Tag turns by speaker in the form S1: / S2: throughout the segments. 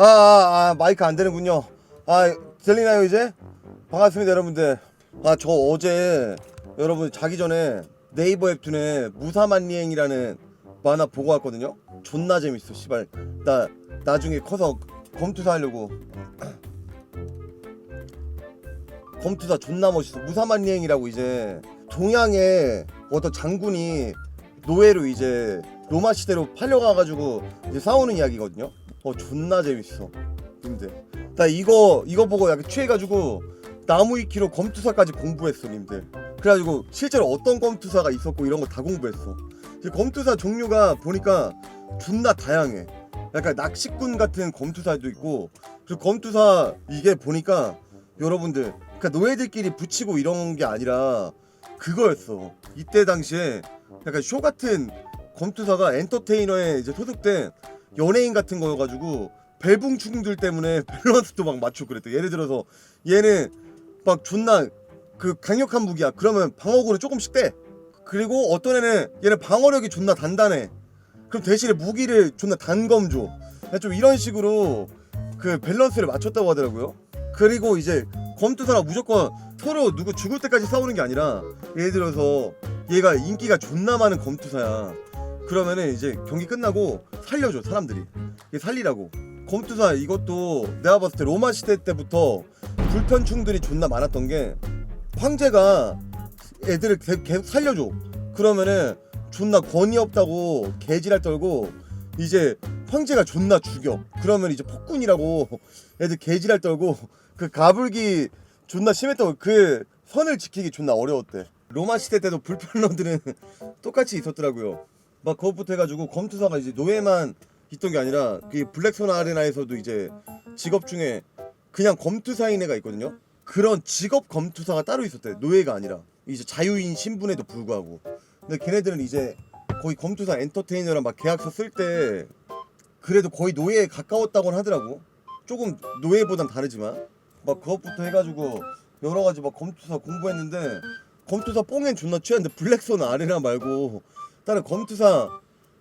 S1: 아, 아, 아, 마이크 안 되는군요. 아, 들리나요, 이제? 반갑습니다, 여러분들. 아, 저 어제 여러분 자기 전에 네이버 웹툰에 무사만리행이라는 만화 보고 왔거든요. 존나 재밌어, 씨발. 나 나중에 커서 검투사 하려고. 검투사 존나 멋있어. 무사만리행이라고 이제 동양의 어떤 장군이 노예로 이제 로마 시대로 팔려가가지고 이제 싸우는 이야기거든요. 어 존나 재밌어. 님들. 나 이거 이거 보고 약간 취해가지고 나무 위키로 검투사까지 공부했어, 님들. 그래가지고 실제로 어떤 검투사가 있었고 이런 거 다 공부했어. 검투사 종류가 보니까 존나 다양해. 약간 낚시꾼 같은 검투사도 있고 그리고 검투사 이게 보니까 여러분들 그러니까 노예들끼리 붙이고 이런 게 아니라 그거였어. 이때 당시에 약간 쇼 같은 검투사가 엔터테이너에 이제 소속된 연예인 같은 거여가지고 벨붕 충들 때문에 밸런스도 막 맞추고 그랬대. 예를 들어서 얘는 막 존나 그 강력한 무기야. 그러면 방어구를 조금씩 떼. 그리고 어떤 애는 얘는 방어력이 존나 단단해. 그럼 대신에 무기를 존나 단검 줘. 좀 이런 식으로 그 밸런스를 맞췄다고 하더라고요. 그리고 이제 검투사가 무조건 서로 누구 죽을 때까지 싸우는 게 아니라 예를 들어서 얘가 인기가 존나 많은 검투사야. 그러면은 이제 경기 끝나고 살려줘 사람들이. 얘 살리라고. 검투사 이것도 내가 봤을 때 로마 시대 때부터 불편충들이 존나 많았던 게 황제가 애들을 계- 계속 살려줘. 그러면은 존나 권위 없다고 개지랄 떨고 이제 황제가 존나 죽여. 그러면 이제 폭군이라고 애들 개지랄 떨고 그 가불기 존나 심했다고 그 선을 지키기 존나 어려웠대. 로마 시대 때도 불편러들은 똑같이 있었더라고요. 막 그것부터 해가지고 검투사가 이제 노예만 있던 게 아니라 그 블랙선 아레나에서도 이제 직업 중에 그냥 검투사인 애가 있거든요. 그런 직업 검투사가 따로 있었대. 노예가 아니라 이제 자유인 신분에도 불구하고. 근데 걔네들은 이제 거의 검투사 엔터테이너랑 막 계약서 쓸 때 그래도 거의 노예에 가까웠다고는 하더라고. 조금 노예보단 다르지만 막 그것부터 해가지고 여러 가지 막 검투사 공부했는데 검투사 뽕엔 존나 취한데 블랙선 아레나 말고 다른 검투사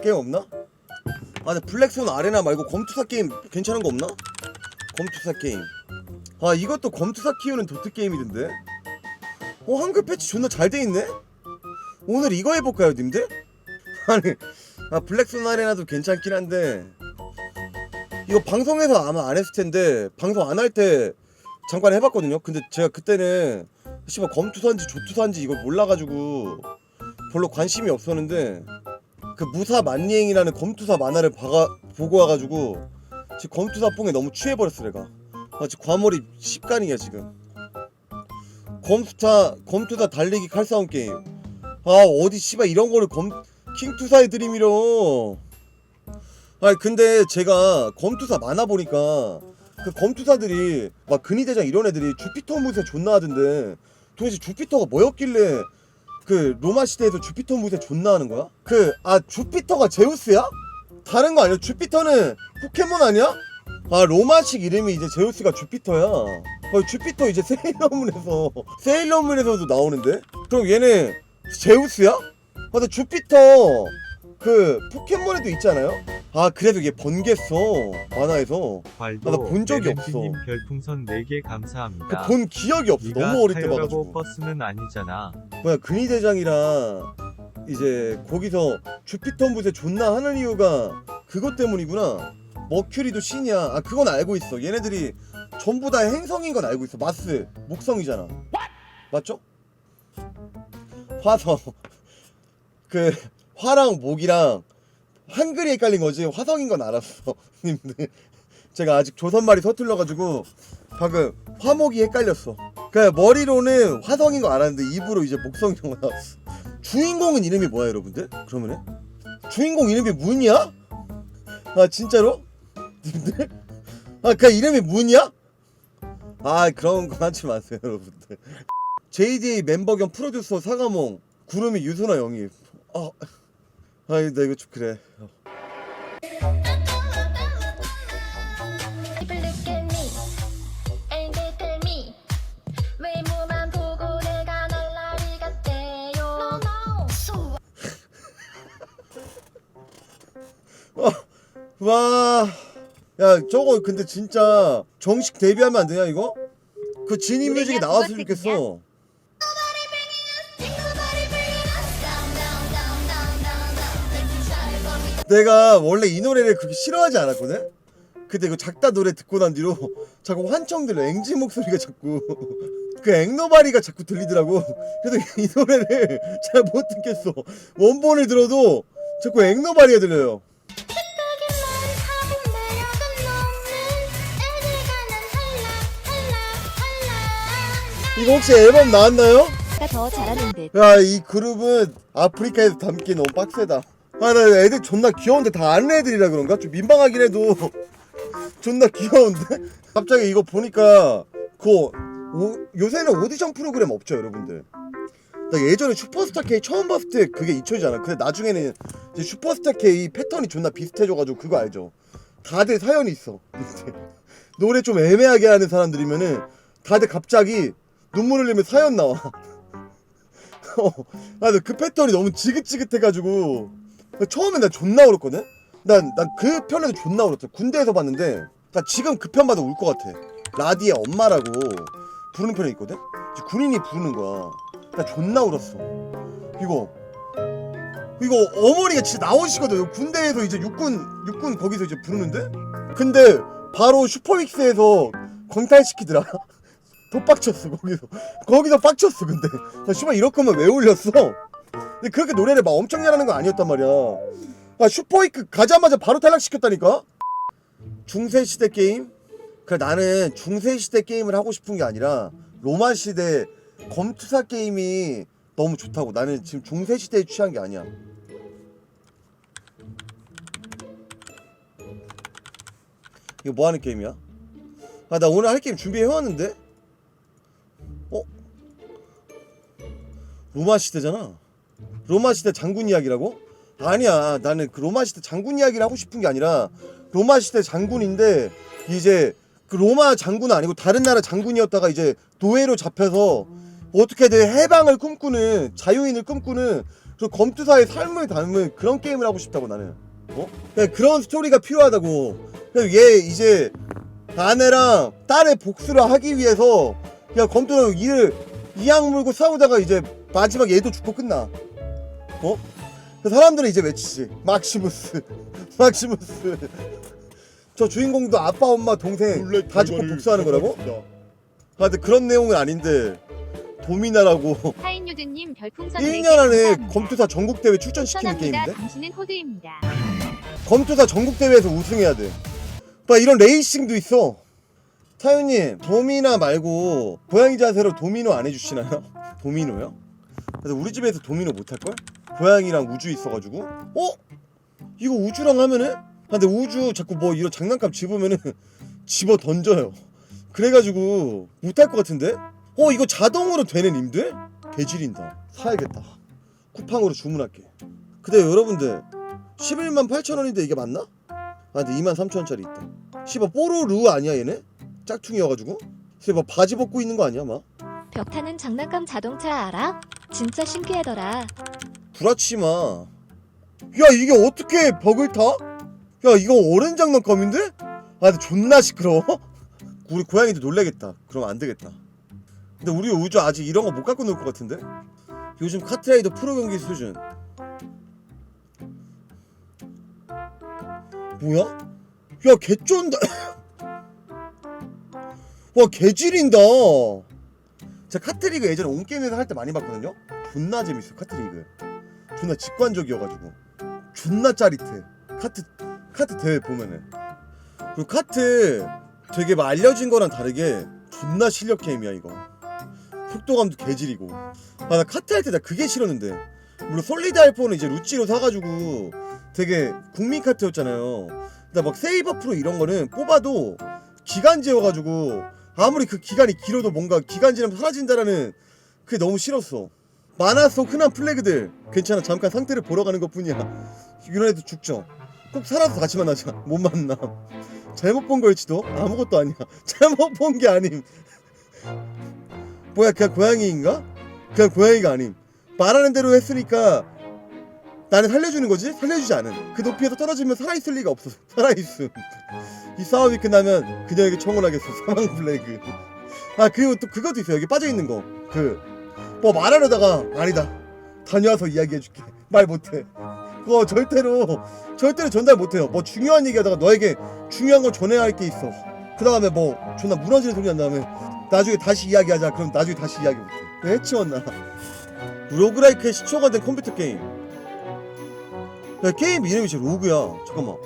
S1: 게임 없나? 아, 근데 블랙선 아레나 말고 검투사 게임 괜찮은 거 없나? 검투사 게임. 아, 이것도 검투사 키우는 도트 게임이던데. 어, 한글 패치 존나 잘 돼 있네. 오늘 이거 해볼까요, 님들? 아니, 아, 블랙선 아레나도 괜찮긴 한데 이거 방송에서 아마 안 했을 텐데 방송 안 할 때 잠깐 해봤거든요. 근데 제가 그때는 씨발 검투사인지 조투사인지 이걸 몰라가지고 별로 관심이 없었는데 그 무사 만리행이라는 검투사 만화를 봐가, 보고 와가지고 지금 검투사 뽕에 너무 취해버렸어 내가. 아 지금 과몰입 10간이야 지금. 검투사 검투사 달리기 칼싸움 게임. 아 어디 씨발 이런 거를 검 킹투사에 들이밀어 아 근데 제가 검투사 만화 보니까 그 검투사들이 막 근위대장 이런 애들이 주피터 무새 존나 하던데 도대체 주피터가 뭐였길래 그 로마 시대에서 주피터 무새 존나 하는 거야? 그 아 주피터가 제우스야? 다른 거 아니야? 주피터는 포켓몬 아니야? 아 로마식 이름이 이제 제우스가 주피터야. 어, 주피터 이제 세일러문에서 세일러문에서도 나오는데? 그럼 얘네 제우스야? 아 근데 주피터 그 포켓몬에도 있잖아요? 아 그래도 얘 번개써 만화에서
S2: 괄도
S1: 아, 나 본 적이
S2: 레렌티님
S1: 없어.
S2: 별풍선 4개 감사합니다.
S1: 그본 기억이 없어.
S2: 네가
S1: 너무 어릴 때
S2: 타요라고
S1: 봐가지고.
S2: 버스는 아니잖아.
S1: 뭐야 근위대장이랑 이제 거기서 주피터 무새 존나 하는 이유가 그것 때문이구나 머큐리도 신이야 아 그건 알고 있어 얘네들이 전부 다 행성인 건 알고 있어 마스 목성이잖아 맞죠? 화성 그 화랑 목이랑 한글이 헷갈린 거지 화성인 건 알았어 님들 제가 아직 조선말이 서툴러가지고 방금 화목이 헷갈렸어 그 머리로는 화성인 거 알았는데 입으로 이제 거 나왔어. 주인공은 이름이 뭐야 여러분들? 그러면은 주인공 이름이 문이야? 아 진짜로? 님들? 아그 이름이 문이야? 아 그런 거 하지 마세요 여러분들. JDA 멤버 겸 프로듀서 사과몽 구름이 유소나 영입. 아, 아나 이거 좀 그래.
S3: People look at me and they tell me 외모만 보고 내가 날라리 같대요. No no. So
S1: 와야 저거 근데 진짜 정식 데뷔하면 안 되냐 이거? 그 지니 뮤직이 나왔으면 좋겠어 내가 원래 이 노래를 그렇게 싫어하지 않았거든? 근데 이거 작다 노래 듣고 난 뒤로 자꾸 환청 들려 앵지 목소리가 자꾸 그 앵노바리가 자꾸 들리더라고 그래서 이 노래를 잘 못 듣겠어 원본을 들어도 자꾸 앵노바리가 들려요 이거 혹시 앨범 나왔나요?
S4: 더 잘하는 듯.
S1: 야 이 그룹은 아프리카에서 담기 너무 빡세다 아 나 애들 존나 귀여운데 다 아는 애들이라 그런가? 좀 민망하긴 해도. 존나 귀여운데? 갑자기 이거 보니까 그 오- 요새는 오디션 프로그램 없죠 여러분들? 나 예전에 슈퍼스타 K 처음 봤을 때 그게 잊혀지잖아. 근데 나중에는 이제 슈퍼스타 K 패턴이 존나 비슷해져가지고 그거 알죠? 다들 사연이 있어. 노래 좀 애매하게 하는 사람들이면은 다들 갑자기 눈물 흘리면 사연 나와. 어, 나도 그 패턴이 너무 지긋지긋해가지고 처음에 나 존나 울었거든. 난 난 그 편에도 존나 울었어. 군대에서 봤는데 나 지금 그 편 봐도 울 것 같아. 라디의 엄마라고 부르는 편이 있거든. 군인이 부르는 거야. 나 존나 울었어. 이거 이거 어머니가 진짜 나오시거든. 군대에서 이제 육군 육군 거기서 이제 부르는데 근데 바로 슈퍼믹스에서 광탈시키더라. 더 빡쳤어 거기서 거기서 빡쳤어 근데 나 씨발 이럴 거면 왜 올렸어 근데 그렇게 노래를 막 엄청 잘하는 거 아니었단 말이야 아 슈퍼위크 가자마자 바로 탈락시켰다니까 중세시대 게임? 그래 나는 중세시대 게임을 하고 싶은 게 아니라 로마시대 검투사 게임이 너무 좋다고 나는 지금 중세시대에 취한 게 아니야 이거 뭐 하는 게임이야? 아 나 오늘 할 게임 준비해왔는데? 어? 로마 시대잖아. 로마 시대 장군 이야기라고? 아니야. 나는 그 로마 시대 장군 이야기를 하고 싶은 게 아니라 로마 시대 장군인데 이제 그 로마 장군은 아니고 다른 나라 장군이었다가 이제 노예로 잡혀서 어떻게든 해방을 꿈꾸는 자유인을 꿈꾸는 그 검투사의 삶을 담은 그런 게임을 하고 싶다고 나는. 어? 그냥 그런 스토리가 필요하다고. 그냥 얘 이제 아내랑 딸의 복수를 하기 위해서 야 검도는 이를 이악 물고 싸우다가 이제 마지막 얘도 죽고 끝나. 어? 그 사람들은 이제 외치지. 막시무스, 막시무스. 저 주인공도 아빠, 엄마, 동생 다 죽고 복수하는 거라고? 아, 근데 그런 내용은 아닌데 도미나라고
S4: 하인유드님 별풍선
S1: 1년 안에 검투사 전국 대회 출전시키는. 게임인데?
S4: 당신은 호드입니다.
S1: 검투사 전국 대회에서 우승해야 돼. 봐 이런 레이싱도 있어. 타요님 도미나 말고 고양이 자세로 도미노 안 해주시나요? 도미노요? 그래서 우리 집에서 도미노 못 할걸? 고양이랑 우주 있어가지고 어? 이거 우주랑 하면은? 아, 근데 우주 자꾸 뭐 이런 장난감 집으면은 집어 던져요. 그래가지고 못할 것 같은데? 어 이거 자동으로 되는 임대? 개질인다. 사야겠다. 쿠팡으로 주문할게. 근데 여러분들 11만 8천 원인데 이게 맞나? 아 근데 2만 3천 원짜리 있다. 씨발 뽀로루 아니야 얘네? 짝퉁이어가지고? 씨발 바지 벗고 있는 거 아니야 막?
S4: 벽 타는 장난감 자동차 알아? 진짜 신기하더라.
S1: 구라치지 마. 야 이게 어떻게 벽을 타? 야 이거 어른 장난감인데? 아 근데 존나 시끄러워. 우리 고양이도 놀래겠다. 그럼 안 되겠다. 근데 우리 우주 아직 이런 거 못 갖고 놀 것 같은데? 요즘 카트라이더 프로 경기 수준. 뭐야? 야 개쩐다. 와 개질인다. 제가 카트리그 예전에 온게임에서 할 때 많이 봤거든요. 존나 재밌어 카트리그. 존나 직관적이어가지고 존나 짜릿해. 카트 카트 대회 보면은 그리고 카트 되게 막 알려진 거랑 다르게 존나 실력 게임이야 이거. 속도감도 개질이고. 아 나 카트 할 때 나 그게 싫었는데. 물론 솔리드 알포는 이제 루찌로 사가지고 되게 국민 카트였잖아요. 근데 막 세이버 프로 이런 거는 뽑아도 기간제여가지고 아무리 그 기간이 길어도 뭔가 기간지나면 사라진다라는 그게 너무 싫었어. 만화 속 흔한 플래그들 괜찮아 잠깐 상태를 보러 가는 것 뿐이야. 이런 애도 죽죠. 꼭 살아서 같이 만나자. 못 만나. 잘못 본 걸지도 아무것도 아니야. 잘못 본 게 아님. 뭐야 그냥 고양이인가? 그냥 고양이가 아님. 말하는 대로 했으니까 나는 살려주는 거지? 살려주지 않은. 그 높이에서 떨어지면 살아있을 리가 없어. 살아있음. 이 싸움이 끝나면 그녀에게 청혼하겠어 사망 플래그 아 그리고 또 그것도 있어요 여기 빠져있는 거그 뭐 말하려다가 아니다. 다녀와서 이야기해줄게. 말 못해. 그거 절대로 절대로 전달 못해요. 뭐 중요한 얘기하다가 너에게 중요한 걸 전해야 할 게 있어. 그 다음에 뭐 존나 무너지는 소리 한 다음에 나중에 다시 이야기하자. 그럼 나중에 다시 이야기 못해. 왜 해치웠나. 로그라이크의 시초가 된 컴퓨터 게임. 야 게임 이름이 진짜 로그야. 잠깐만.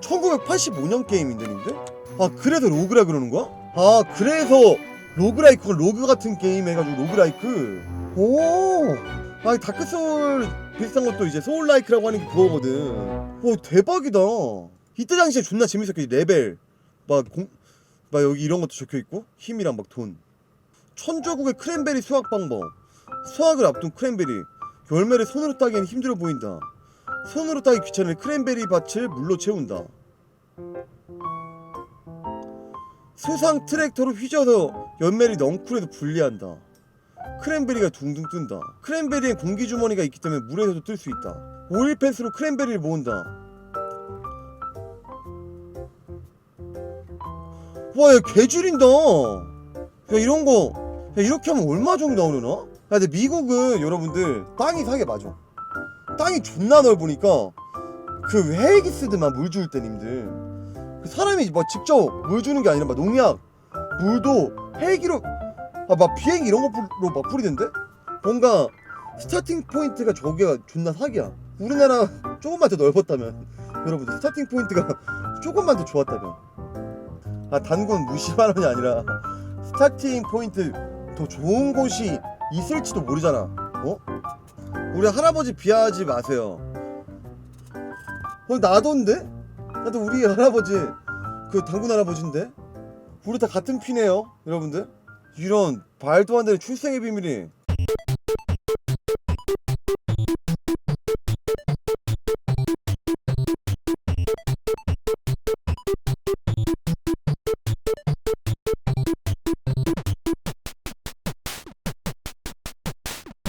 S1: 1985년 게임인데 님들? 아 그래서 로그라 그러는 거야? 아 그래서 로그라이크가 로그 같은 게임 해가지고 로그라이크. 오! 아니 다크소울 비슷한 것도 이제 소울라이크라고 하는 게 그거거든. 오 대박이다. 이때 당시에 존나 재밌었겠지 레벨. 막, 공, 막 여기 이런 것도 적혀있고 힘이랑 막 돈. 천조국의 크랜베리 수확 방법. 수확을 앞둔 크랜베리. 열매를 손으로 따기에는 힘들어 보인다. 손으로 따기 귀찮은 크랜베리 밭을 물로 채운다. 수상 트랙터로 휘저어서 연매를 넝쿨에서 분리한다. 크랜베리가 둥둥 뜬다. 크랜베리엔 공기 주머니가 있기 때문에 물에서도 뜰 수 있다. 오일 펜스로 크랜베리를 모은다. 와, 야, 개줄인다. 야, 이런 거, 야, 이렇게 하면 얼마 정도 나오려나? 야, 근데 미국은 여러분들 땅이 사게 맞아. 땅이 존나 넓으니까 그 헬기스드만 물 줄 때 님들 그 사람이 막 직접 물 주는 게 아니라 막 농약 물도 헬기로 아 막 비행 이런 거로 막 뿌리던데 뭔가 스타팅 포인트가 저기가 존나 사기야 우리나라 조금만 더 넓었다면 여러분들 스타팅 포인트가 조금만 더 좋았다면 아 단군 무시만 원이 아니라 스타팅 포인트 더 좋은 곳이 있을지도 모르잖아 어? 우리 할아버지 비하하지 마세요. 어, 나도인데? 나도 우리 할아버지 그 당군 할아버지인데? 우리 다 같은 피네요, 여러분들. 이런 말도 안 되는 출생의 비밀이